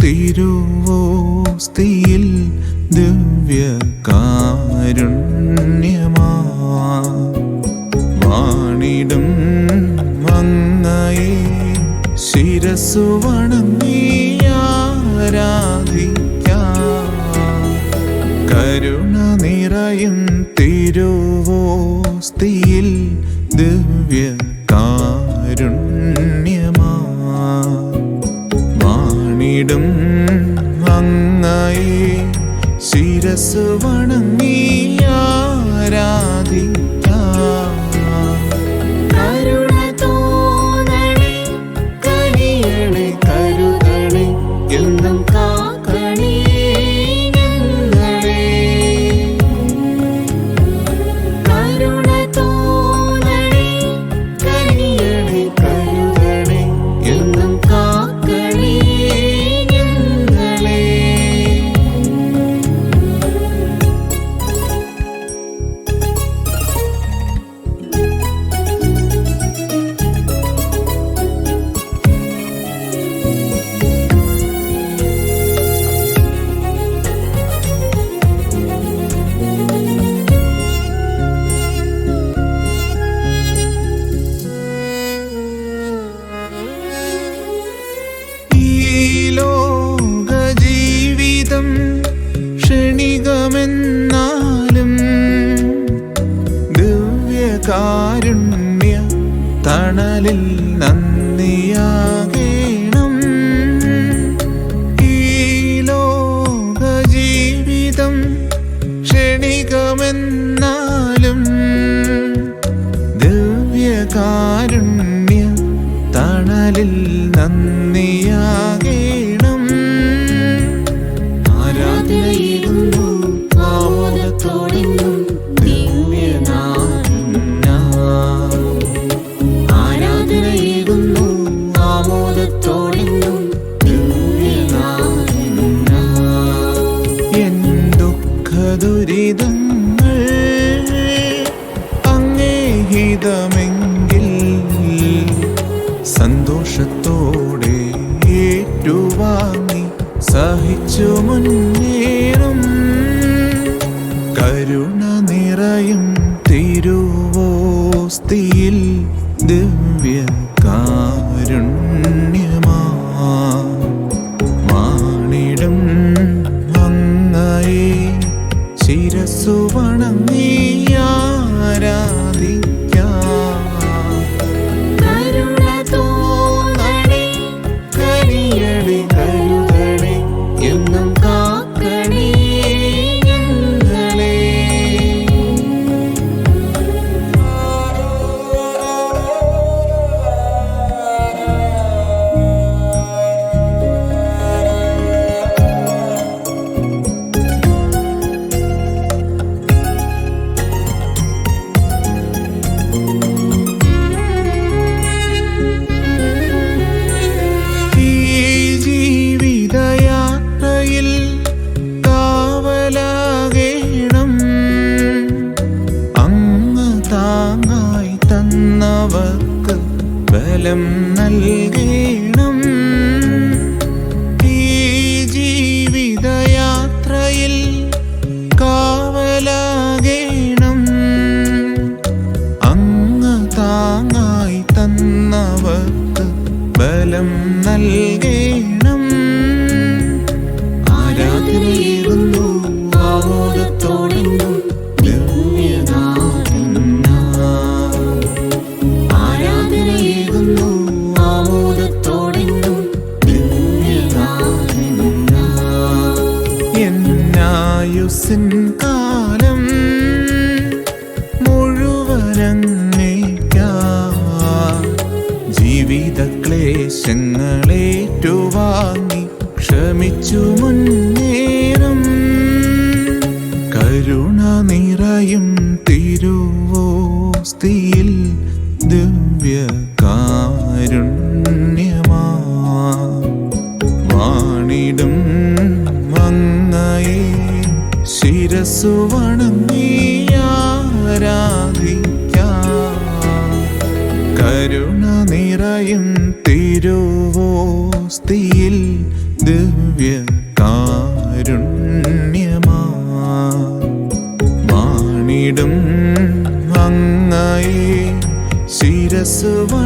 തിരുവോസ്തിയിൽ ദിവ്യകാരുണ്യമാ. വാണിടും മങ്ങയെ ശിരസു വണങ്ങിയാരാധിക്കാം കരുണ നിറയും തിരുവോസ്തിയിൽ ദിവ്യകാരുണ്യമാ വാണിടും അങ്ങയെ ശിരസ് വണങ്ങിയാരാധിക്കാം ദിവ്യകാരുണ്യ തണലിൽ നന്ദിയാകേണം. ഈ ലോക ജീവിതം ക്ഷണികമെന്നാലും ദിവ്യകാരുണ്യ തണലിൽ നന്ദിയാകേണം ദുഃഖദുരിതങ്ങൾ അങ്ങേഹിതമെങ്കിൽ സന്തോഷത്തോടെ ഏറ്റുവാങ്ങി സഹിച്ചു മുന്നേറും. കരുണ നിറയും തിരുവോസ്തിയിൽ ദിവ്യകാരുണ്യമാ ബലം നൽകേണം ക്ലേശങ്ങളേറ്റുവാങ്ങി ക്ഷമിച്ചു മുന്നേറും. കരുണ നിറയും തിരുവോസ്തിയിൽ ദിവ്യകാരുണ്യമാ. വാണിടും മങ്ങയെ ശിരസു മാണിടും അങ്ങയെ ശിരസ് വണങ്ങി ആരാധിക്കും